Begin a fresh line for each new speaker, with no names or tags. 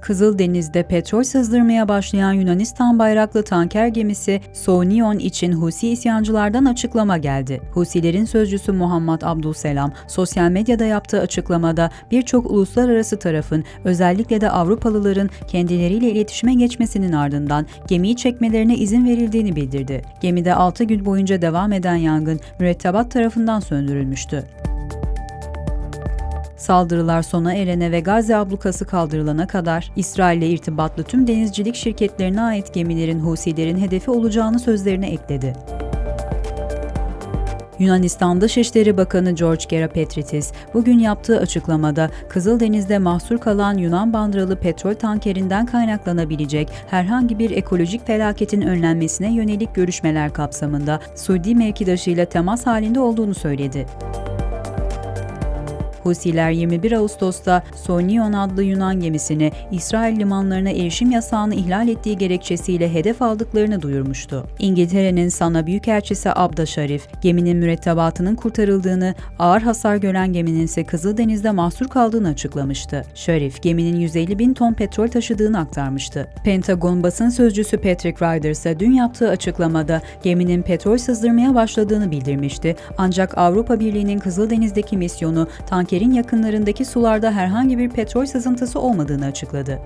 Kızıldeniz'de petrol sızdırmaya başlayan Yunanistan bayraklı tanker gemisi Sounion için Husi isyancılardan açıklama geldi. Husilerin sözcüsü Muhammed Abdülselam, sosyal medyada yaptığı açıklamada birçok uluslararası tarafın, özellikle de Avrupalıların kendileriyle iletişime geçmesinin ardından gemiyi çekmelerine izin verildiğini bildirdi. Gemide 6 gün boyunca devam eden yangın mürettebat tarafından söndürülmüştü. Saldırılar sona erene ve Gazze ablukası kaldırılana kadar İsrail ile irtibatlı tüm denizcilik şirketlerine ait gemilerin Husilerin hedefi olacağını sözlerine ekledi. Yunanistan Dışişleri Bakanı George Gerapetritis bugün yaptığı açıklamada Kızıldeniz'de mahsur kalan Yunan bandıralı petrol tankerinden kaynaklanabilecek herhangi bir ekolojik felaketin önlenmesine yönelik görüşmeler kapsamında Suudi mevkidaşıyla temas halinde olduğunu söyledi. Husiler 21 Ağustos'ta Sonion adlı Yunan gemisini İsrail limanlarına erişim yasağını ihlal ettiği gerekçesiyle hedef aldıklarını duyurmuştu. İngiltere'nin Sana Büyükelçisi Abda Şarif, geminin mürettebatının kurtarıldığını, ağır hasar gören geminin ise Kızıldeniz'de mahsur kaldığını açıklamıştı. Şarif, geminin 150 bin ton petrol taşıdığını aktarmıştı. Pentagon basın sözcüsü Patrick Ryder ise dün yaptığı açıklamada geminin petrol sızdırmaya başladığını bildirmişti. Ancak Avrupa Birliği'nin Kızıldeniz'deki misyonu tankerin yakınlarındaki sularda herhangi bir petrol sızıntısı olmadığını açıkladı.